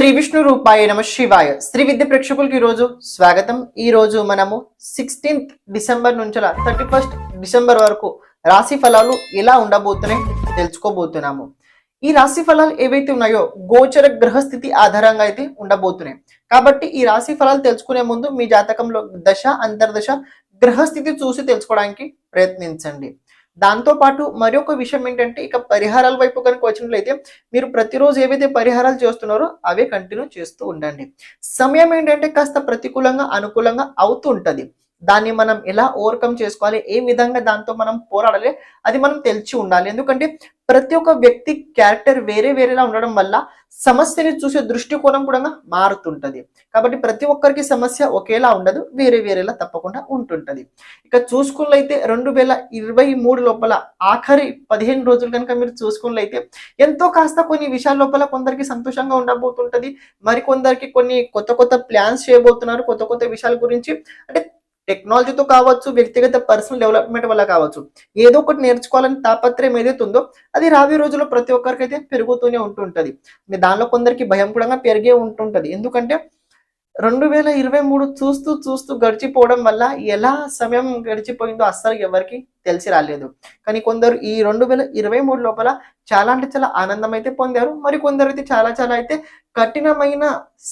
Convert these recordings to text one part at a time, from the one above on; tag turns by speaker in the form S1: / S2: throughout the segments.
S1: శ్రీ విష్ణు రూపాయ నమ శివాయ. శ్రీ విద్య ప్రేక్షకులకి ఈరోజు స్వాగతం. ఈ రోజు మనము సిక్స్టీన్త్ డిసెంబర్ నుంచి థర్టీ ఫస్ట్ డిసెంబర్ వరకు రాశి ఫలాలు ఎలా ఉండబోతున్నాయి తెలుసుకోబోతున్నాము. ఈ రాశి ఫలాలు ఏవైతే ఉన్నాయో గోచర గ్రహస్థితి ఆధారంగా అయితే ఉండబోతున్నాయి. కాబట్టి ఈ రాశి ఫలాలు తెలుసుకునే ముందు మీ జాతకంలో దశ అంతర్దశ గ్రహస్థితి చూసి తెలుసుకోవడానికి ప్రయత్నించండి. దాంతో పాటు మరొక విషయం ఏంటంటే ఇక పరిహారాల వైపు కనుక వచ్చినట్లయితే మీరు ప్రతిరోజు ఏవైతే పరిహారాలు చేస్తున్నారో అవే కంటిన్యూ చేస్తూ ఉండండి. సమయం ఏంటంటే కాస్త ప్రతికూలంగా అనుకూలంగా అవుతూ ఉంటది. దాన్ని మనం ఎలా ఓవర్కమ్ చేసుకోవాలి ఏ విధంగా దాంతో మనం పోరాడాలి అది మనం తెలిసి ఉండాలి. ఎందుకంటే ప్రతి ఒక్క వ్యక్తి క్యారెక్టర్ వేరే వేరేలా ఉండడం వల్ల సమస్యని చూసే దృష్టికోణం కూడా మారుతుంటది. కాబట్టి ప్రతి ఒక్కరికి సమస్య ఒకేలా ఉండదు వేరే వేరేలా తప్పకుండా ఉంటుంటది. ఇక చూసుకున్నైతే రెండు వేల ఇరవై మూడు లోపల ఆఖరి పదిహేను రోజులు కనుక మీరు చూసుకున్నైతే ఎంతో కాస్త కొన్ని విషయాల లోపల కొందరికి సంతోషంగా ఉండబోతుంటది. మరి కొందరికి కొన్ని కొత్త కొత్త ప్లాన్స్ చేయబోతున్నారు. కొత్త కొత్త విషయాల గురించి అంటే టెక్నాలజీతో కావచ్చు వ్యక్తిగత పర్సనల్ డెవలప్మెంట్ వల్ల కావచ్చు. ఏదో ఒకటి నేర్చుకోవాలని తాపత్రయం ఏదైతే ఉందో అది రాబోయే రోజుల్లో ప్రతి ఒక్కరికైతే పెరుగుతూనే ఉంటుంటది. దానిలో కొందరికి భయం కూడా పెరిగే ఉంటుంటది. ఎందుకంటే రెండు వేల ఇరవై మూడు చూస్తూ చూస్తూ గడిచిపోవడం వల్ల ఎలా సమయం గడిచిపోయిందో అస్సలు ఎవరికి తెలిసి రాలేదు. కానీ కొందరు ఈ రెండు వేల ఇరవై మూడు లోపల చాలా అంటే చాలా ఆనందం అయితే పొందారు. మరి కొందరు అయితే చాలా చాలా అయితే కఠినమైన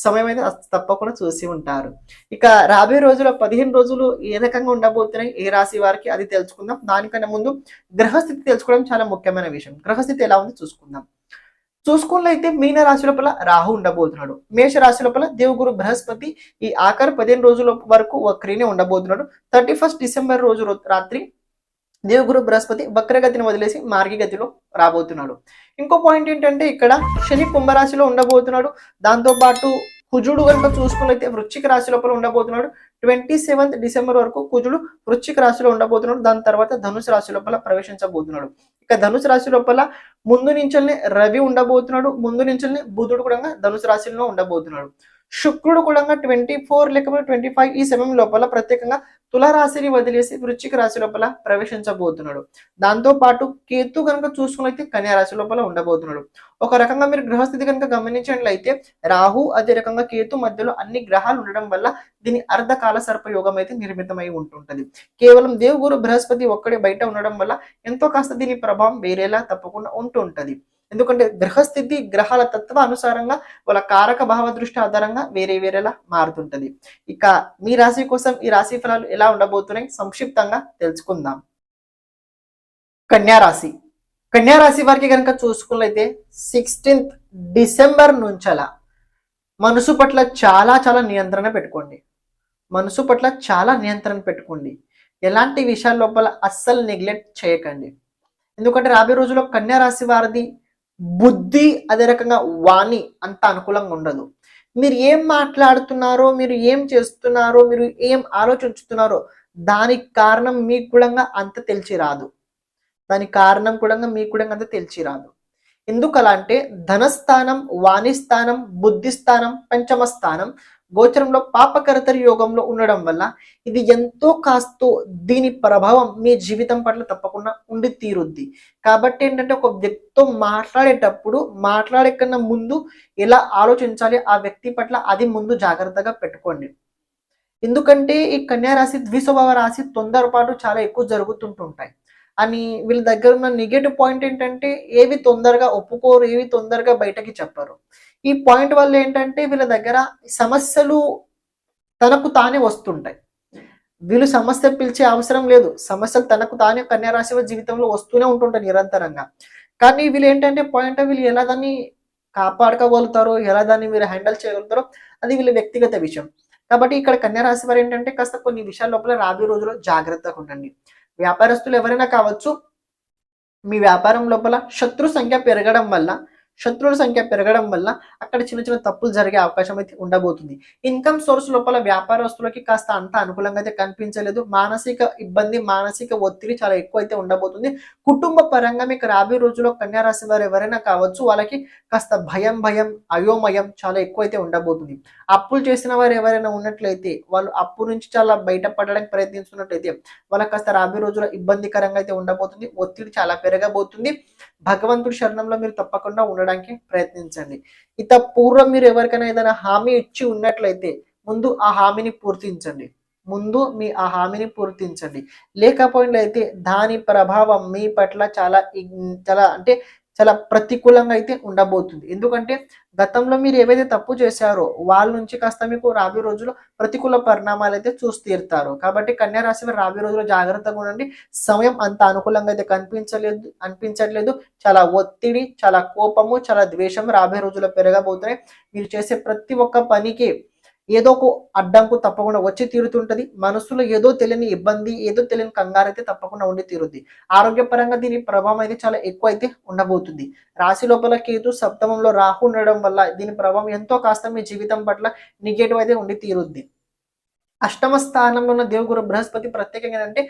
S1: సమయం అయితే తప్పకుండా చూసి ఉంటారు. ఇక రాబోయే రోజుల పదిహేను రోజులు ఏ రకంగా ఉండబోతున్నాయి? ఏ రాశి వారికి అది తెలుసుకుందాం. దానికన్నా ముందు గ్రహస్థితి తెలుసుకోవడం చాలా ముఖ్యమైన విషయం. గ్రహస్థితి ఎలా ఉంది చూసుకుందాం. చూసుకున్నట్లయితే మీన రాశి లోపల రాహు ఉండబోతున్నాడు. మేష రాశి లోపల దేవుగురు బృహస్పతి ఈ ఆఖరి పదిహేను రోజుల వరకు వక్రీనే ఉండబోతున్నాడు. థర్టీ ఫస్ట్ డిసెంబర్ రోజు రాత్రి దేవుగురు బృహస్పతి వక్రగతిని వదిలేసి మార్గగతిలో రాబోతున్నాడు. ఇంకో పాయింట్ ఏంటంటే ఇక్కడ శని కుంభరాశిలో ఉండబోతున్నాడు. దాంతో పాటు కుజుడు కనుక చూసుకున్నైతే వృశ్చిక రాశి లోపల ఉండబోతున్నాడు. ట్వంటీ సెవెంత్ డిసెంబర్ వరకు కుజుడు వృశ్చిక రాశిలో ఉండబోతున్నాడు. దాని తర్వాత ధనుసు రాశి లోపల ప్రవేశించబోతున్నాడు. ఇక ధనుసు రాశి లోపల ముందు నుంచల్నే రవి ఉండబోతున్నాడు. ముందు నుంచల్నే బుధుడు కూడా ధనుసు రాశిలో ఉండబోతున్నాడు. శుక్రుడు కూడా ట్వంటీ ఫోర్ లేకపోతే ట్వంటీ ఫైవ్ ఈ సమయం లోపల ప్రత్యేకంగా తులరాశిని వదిలేసి వృశ్చిక రాశి లోపల ప్రవేశించబోతున్నాడు. దాంతో పాటు కేతు కనుక చూసుకున్నైతే కన్యా రాశి లోపల ఉండబోతున్నాడు. ఒక రకంగా మీరు గ్రహస్థితి కనుక గమనించినట్లయితే రాహు అదే రకంగా కేతు మధ్యలో అన్ని గ్రహాలు ఉండడం వల్ల దీని అర్ధకాల సర్పయోగం అయితే నిర్మితమై ఉంటుంటది. కేవలం దేవుగురు బృహస్పతి ఒక్కడే బయట ఉండడం వల్ల ఎంతో కాస్త దీని ప్రభావం వేరేలా తప్పకుండా ఉంటుంటది. ఎందుకంటే గ్రహస్థితి గ్రహాల తత్వ అనుసారంగా వాళ్ళ కారక భావ దృష్టి ఆధారంగా వేరే వేరేలా మారుతుంటది. ఇక మీ రాశి కోసం ఈ రాశి ఫలాలు ఎలా ఉండబోతున్నాయి సంక్షిప్తంగా తెలుసుకుందాం. కన్యారాశి కన్యారాశి వారికి కనుక చూసుకున్నట్లయితే సిక్స్టీన్త్ డిసెంబర్ నుంచలా మనసు పట్ల చాలా చాలా నియంత్రణ పెట్టుకోండి. మనసు పట్ల చాలా నియంత్రణ పెట్టుకోండి. ఎలాంటి విషయాల లోపల అస్సలు నెగ్లెక్ట్ చేయకండి. ఎందుకంటే రాబోయే రోజుల్లో కన్యారాశి వారిది బుద్ధి అదే రకంగా వాణి అంత అనుకూలంగా ఉండదు. మీరు ఏం మాట్లాడుతున్నారో మీరు ఏం చేస్తున్నారో మీరు ఏం ఆలోచించుతున్నారో దానికి కారణం మీకు కూడా అంత తెలిసి రాదు. దానికి కారణం కూడా మీకు కూడా అంత తెలిసి రాదు. ఎందుకు అలా అంటే ధనస్థానం వాణిస్థానం బుద్ధిస్థానం బుద్ధి స్థానం పంచమ స్థానం గోచరంలో పాపకరతర యోగంలో ఉండడం వల్ల ఇది ఎంతో కాస్తో దీని ప్రభావం మీ జీవితం పట్ల తప్పకుండా ఉండి తీరుద్ది. కాబట్టి ఏంటంటే ఒక వ్యక్తితో మాట్లాడేటప్పుడు మాట్లాడే కన్నా ముందు ఎలా ఆలోచించాలి ఆ వ్యక్తి పట్ల అది ముందు జాగ్రత్తగా పెట్టుకోండి. ఎందుకంటే ఈ కన్యా రాశి ద్విస్వభావ రాశి తొందరపాటు చాలా ఎక్కువ జరుగుతుంటుంటాయి. అని వీళ్ళ దగ్గర ఉన్న నెగటివ్ పాయింట్ ఏంటంటే ఏవి తొందరగా ఒప్పుకోరు ఏవి తొందరగా బయటకి చెప్పరు. ఈ పాయింట్ వల్ల ఏంటంటే వీళ్ళ దగ్గర సమస్యలు తనకు తానే వస్తుంటాయి. వీళ్ళు సమస్య పిలిచే అవసరం లేదు. సమస్యలు తనకు తానే కన్యారాశి జీవితంలో వస్తూనే ఉంటుంటాయి నిరంతరంగా. కానీ వీళ్ళు ఏంటంటే పాయింట్ వీళ్ళు ఎలా దాన్ని కాపాడుకోగలుగుతారో ఎలా దాన్ని మీరు హ్యాండిల్ చేయగలుగుతారో అది వీళ్ళ వ్యక్తిగత విషయం. కాబట్టి ఇక్కడ కన్యారాశి వారు ఏంటంటే కాస్త కొన్ని విషయాల లోపల రాబోయే రోజుల్లో జాగ్రత్తగా ఉండండి. వ్యాపారస్తులు ఎవరైనా కావచ్చు మీ వ్యాపారం లోపల శత్రు సంఖ్య పెరగడం వల్ల శత్రువుల సంఖ్య పెరగడం వల్ల అక్కడ చిన్న చిన్న తప్పులు జరిగే అవకాశం అయితే ఉండబోతుంది. ఇన్కమ్ సోర్స్ లోపల వ్యాపారస్తులకి కాస్త అంత అనుకూలంగా అయితే కనిపించలేదు. మానసిక ఇబ్బంది మానసిక ఒత్తిడి చాలా ఎక్కువ అయితే ఉండబోతుంది. కుటుంబ పరంగా మీకు రాబోయే రోజుల్లో కన్యా రాశి వారు ఎవరైనా కావచ్చు వాళ్ళకి కాస్త భయం భయం అయోమయం చాలా ఎక్కువ అయితే ఉండబోతుంది. అప్పులు చేసిన వారు ఎవరైనా ఉన్నట్లయితే వాళ్ళు అప్పు నుంచి చాలా బయటపడడానికి ప్రయత్నిస్తున్నట్లయితే వాళ్ళకి కాస్త రాబోయే రోజుల్లో ఇబ్బందికరంగా అయితే ఉండబోతుంది. ఒత్తిడి చాలా పెరగబోతుంది. భగవంతుడి శరణంలో మీరు తప్పకుండా ఉండడం ఉండడానికి ప్రయత్నించండి. ఇత పూర్వం మీరు ఎవరికైనా ఏదైనా హామీ ఇచ్చి ఉన్నట్లయితే ముందు ఆ హామీని పూర్తించండి. ముందు మీ ఆ హామీని పూర్తించండి. లేకపోయినట్లయితే దాని ప్రభావం మీ పట్ల చాలా చాలా అంటే చాలా ప్రతికూలంగా అయితే ఉండబోతుంది. ఎందుకంటే గతంలో మీరు ఏవైతే తప్పు చేశారో వాళ్ళ నుంచి కాస్త మీకు రాబోయే రోజుల్లో ప్రతికూల పరిణామాలు అయితే చూసి తీరుతారు. కాబట్టి కన్యా రాశి వారు రాబోయే రోజుల్లో జాగ్రత్తగా ఉండండి. సమయం అంత అనుకూలంగా అయితే కనిపించలేదు అనిపించట్లేదు. చాలా ఒత్తిడి చాలా కోపము చాలా ద్వేషం రాబోయే రోజుల్లో పెరగబోతున్నాయి. మీరు చేసే ప్రతి ఒక్క పనికి ఏదో ఒక అడ్డంకు తప్పకుండా వచ్చి తీరుతుంటది. మనసులో ఏదో తెలియని ఇబ్బంది ఏదో తెలియని కంగారు అయితే తప్పకుండా ఉండి తీరుద్ది. ఆరోగ్యపరంగా దీని ప్రభావం అయితే చాలా ఎక్కువ అయితే ఉండబోతుంది. రాశి లోపల కేతు సప్తమంలో రాహు ఉండడం వల్ల దీని ప్రభావం ఎంతో కాస్త మీ జీవితం పట్ల నెగేటివ్ అయితే ఉండి తీరుద్ది. అష్టమ స్థానంలో ఉన్న దేవుగురు బృహస్పతి ప్రత్యేకంగా ఏంటంటే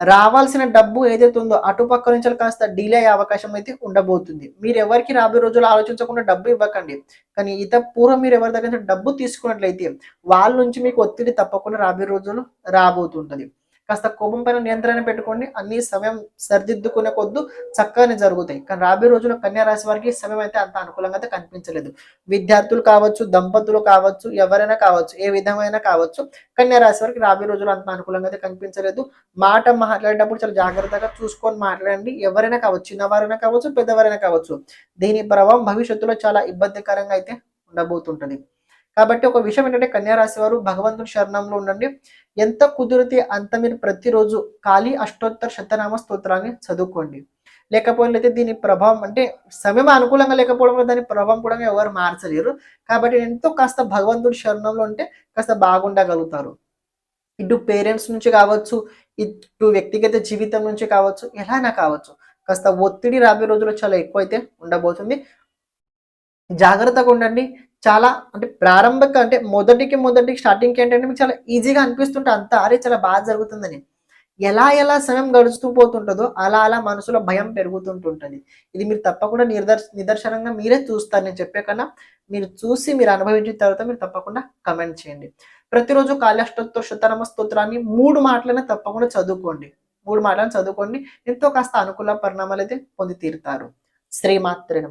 S1: రావాల్సిన డబ్బు ఏదైతే ఉందో అటుపక్క నుంచి కాస్త డిలే అయ్యే అవకాశం అయితే ఉండబోతుంది. మీరు ఎవరికి రాబోయే రోజులు ఆలోచించకుండా డబ్బు ఇవ్వకండి. కానీ ఇత పూర్వం మీరు ఎవరి దగ్గర డబ్బు తీసుకున్నట్లయితే వాళ్ళ నుంచి మీకు ఒత్తిడి తప్పకుండా రాబోయే రోజులు రాబోతుంటది. కాస్త కోపం పైన నియంత్రణ పెట్టుకోండి. అన్ని సమయం సరిదిద్దుకునే కొద్దు చక్కగానే జరుగుతాయి. కానీ రాబోయే రోజుల్లో కన్యా రాశి వారికి సమయం అయితే అంత అనుకూలంగా అయితే కనిపించలేదు. విద్యార్థులు కావచ్చు దంపతులు కావచ్చు ఎవరైనా కావచ్చు ఏ విధమైన కావచ్చు కన్యా రాశి వారికి రాబోయే రోజులు అంత అనుకూలంగా అయితే కనిపించలేదు. మాట మాట్లాడేటప్పుడు చాలా జాగ్రత్తగా చూసుకొని మాట్లాడండి. ఎవరైనా కావచ్చు చిన్నవారైనా కావచ్చు పెద్దవారైనా కావచ్చు దీని ప్రభావం భవిష్యత్తులో చాలా ఇబ్బందికరంగా అయితే ఉండబోతుంటది. కాబట్టి ఒక విషయం ఏంటంటే కన్యారాశి వారు భగవంతుని శరణంలో ఉండండి. ఎంత కుదిరితే అంత మీరు ప్రతిరోజు ఖాళీ అష్టోత్తర శతనామ స్తోత్రాన్ని చదువుకోండి. లేకపోయినట్లయితే దీని ప్రభావం అంటే సమయం అనుకూలంగా లేకపోవడం వల్ల దాని ప్రభావం కూడా ఎవరు మార్చలేరు. కాబట్టి ఎంతో కాస్త భగవంతుడి శరణంలో ఉంటే కాస్త బాగుండగలుగుతారు. ఇటు పేరెంట్స్ నుంచి కావచ్చు ఇటు వ్యక్తిగత జీవితం నుంచి కావచ్చు ఎలానా కావచ్చు. కాస్త ఒత్తిడి రాబోయే రోజుల్లో చాలా ఎక్కువ అయితే ఉండబోతుంది. జాగ్రత్తగా ఉండండి. చాలా అంటే ప్రారంభక అంటే మొదటికి మొదటికి స్టార్టింగ్కి ఏంటంటే మీకు చాలా ఈజీగా అనిపిస్తుంటే అంతా అరే చాలా బాగా జరుగుతుందని. ఎలా ఎలా సమయం గడుస్తూ పోతుంటుందో అలా అలా మనసులో భయం పెరుగుతుంటుంటుంది. ఇది మీరు తప్పకుండా నిర్దర్ నిదర్శనంగా మీరే చూస్తారు. నేను చెప్పే కన్నా మీరు చూసి మీరు అనుభవించిన తర్వాత మీరు తప్పకుండా కమెంట్ చేయండి. ప్రతిరోజు కాళాష్టోత్తర శతనామ స్తోత్రాన్ని మూడు మాటలనే తప్పకుండా చదువుకోండి. మూడు మాటలను చదువుకోండి. ఎంతో కాస్త అనుకూల పరిణామాలు అయితే పొంది తీరుతారు. శ్రీమాత్రే